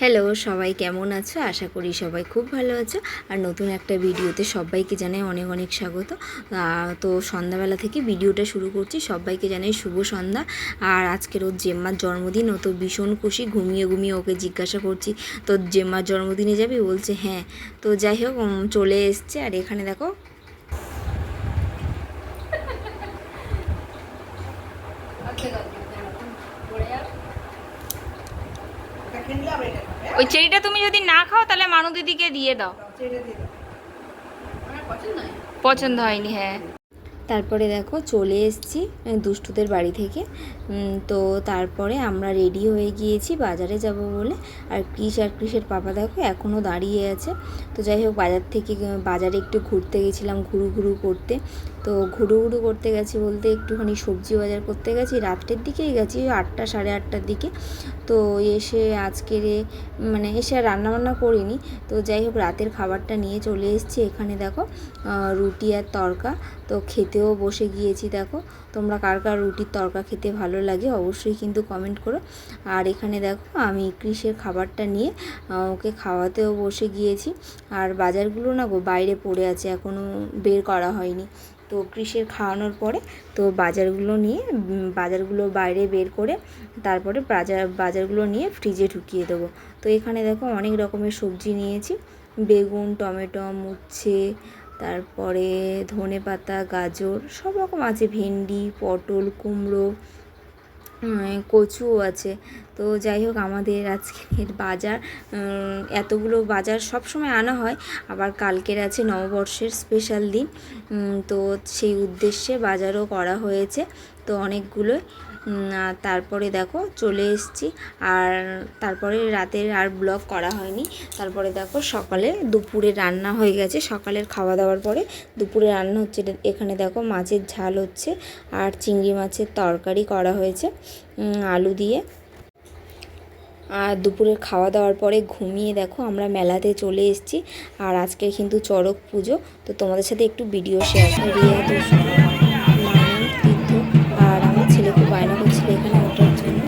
Hello সবাই কেমন আছো? আশা করি সবাই খুব ভালো আছো। আর নতুন একটা ভিডিওতে সবাইকে জানাই অনেক অনেক স্বাগত। তো সন্ধ্যাবেলা থেকে ভিডিওটা শুরু করছি। সবাইকে জানাই শুভ সন্ধ্যা। আর আজকের ওর জেম্মার জন্মদিন, ও তো ভীষণ খুশি। ঘুমিয়ে ঘুমিয়ে ওকে জিজ্ঞাসা করছি, তো জেম্মার জন্মদিনে যাবি? বলছে হ্যাঁ। তো যাই হোক চলে এসছে। আর এখানে দেখো ওই চেরিটা তুমি যদি না খাও, তাহলে মানু দিদিকে দিয়ে দাও। পছন্দ হয়নি হ্যাঁ। তারপরে দেখো চলে এসেছি দুষ্টুদের বাড়ি থেকে। তো তারপরে আমরা রেডি হয়ে গিয়েছি, বাজারে যাব বলে। আর কৃষ আর কৃষের পাপা দেখো এখনও দাঁড়িয়ে আছে। তো যাই হোক, বাজার থেকে, বাজারে একটু ঘুরতে গেছিলাম, ঘুরু ঘুরু করতে। তো ঘুরু ঘুরু করতে গেছি বলতে একটুখানি সবজি বাজার করতে গেছি। রাত্রের দিকেই গেছি, আটটা, সাড়ে আটটার দিকে। তো এসে আজকের মানে এসে আর রান্নাবান্না করিনি। তো যাই হোক, রাতের খাবারটা নিয়ে চলে এসেছি এখানে দেখো রুটি আর তরকা। তো খেতেও বসে গিয়েছি দেখো, তোমরা কার কার রুটির তরকা খেতে ভালো লাগে অবশ্যই কিন্তু কমেন্ট করো। আর এখানে দেখো, আমি কৃষের খাবারটা নিয়ে ওকে খাওয়াতেও বসে গিয়েছি। আর বাজারগুলো না গো বাইরে পড়ে আছে এখনও বের করা হয়নি। তো কৃষের খাওয়ানোর পরে তো বাজারগুলো নিয়ে বাজারগুলো বাইরে বের করে তারপরে বাজার, বাজারগুলো নিয়ে ফ্রিজে ঢুকিয়ে দেবো। তো এখানে দেখো অনেক রকমের সবজি নিয়েছি। বেগুন, টমেটো উচ্ছে তারপরে ধনে পাতা, গাজর, সব রকম আছে, ভেন্ডি, পটল, কুমড়ো কচুও আছে। তো যাই হোক, আমাদের আজকের বাজার এতগুলো বাজার সব সময় আনা হয়। আবার কালকের আছে নববর্ষের স্পেশাল দিন। তো সেই উদ্দেশ্যে বাজারও করা হয়েছে তো অনেকগুলোই। তারপরে দেখো, চলে এসেছি। আর তারপরে রাতের আর ব্লগ করা হয়নি। তারপরে দেখো, সকালে দুপুরে রান্না হয়ে গেছে। সকালের খাওয়া দাওয়ার পরে দুপুরে রান্না হচ্ছে। এখানে দেখো, মাছের ঝাল হচ্ছে। আর চিংড়ি মাছের তরকারি করা হয়েছে। আলু দিয়ে। আর দুপুরে খাওয়া দাওয়ার পরে ঘুমিয়ে দেখো আমরা মেলাতে চলে এসেছি। আর আজকে কিন্তু চড়ক পুজো। তো তোমাদের সাথে একটু ভিডিও শেয়ার করি। আর আমার ছেলে খুব বায়না করছিল এখানে ওঠার জন্য।